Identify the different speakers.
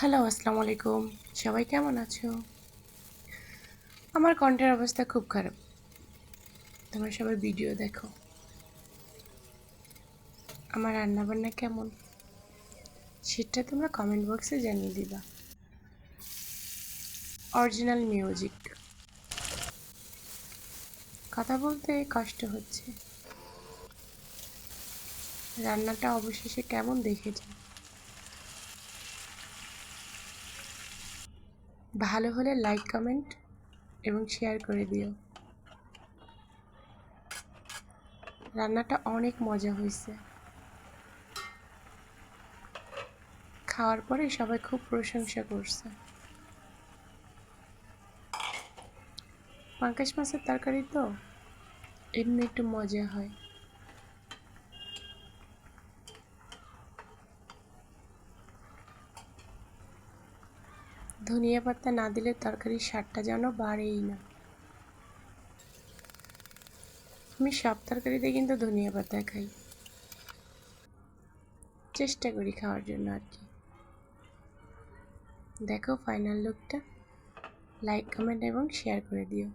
Speaker 1: Hello, আসসালামু আলাইকুম। সবাই কেমন আছো? আমার কণ্ঠের অবস্থা খুব খারাপ। তোমরা সবাই ভিডিও দেখো। আমার রান্নাবান্না কেমন? সেটা তোমরা কমেন্ট বক্সে জানিয়ে দিবা। অরিজিনাল মিউজিক কথা বলতে কষ্ট হচ্ছে। রান্নাটা অবশেষে কেমন দেখেছি? ভালো হলে লাইক কমেন্ট এবং শেয়ার করে দিও। রান্নাটা অনেক মজা হয়েছে। খাওয়ার পরে সবাই খুব প্রশংসা করছে। পাঙ্কাশ মাছের তরকারি তো এমনি একটু মজা হয়। ধনিয়া পাতা না দিলে তরকারির স্বাদটা যেন বাড়েই না। আমি সব তরকারিতে কিন্তু ধনিয়া পাতা খাই। চেষ্টা করি খাওয়ার জন্য আর কি। দেখো ফাইনাল লুকটা লাইক কমেন্ট এবং শেয়ার করে দিও।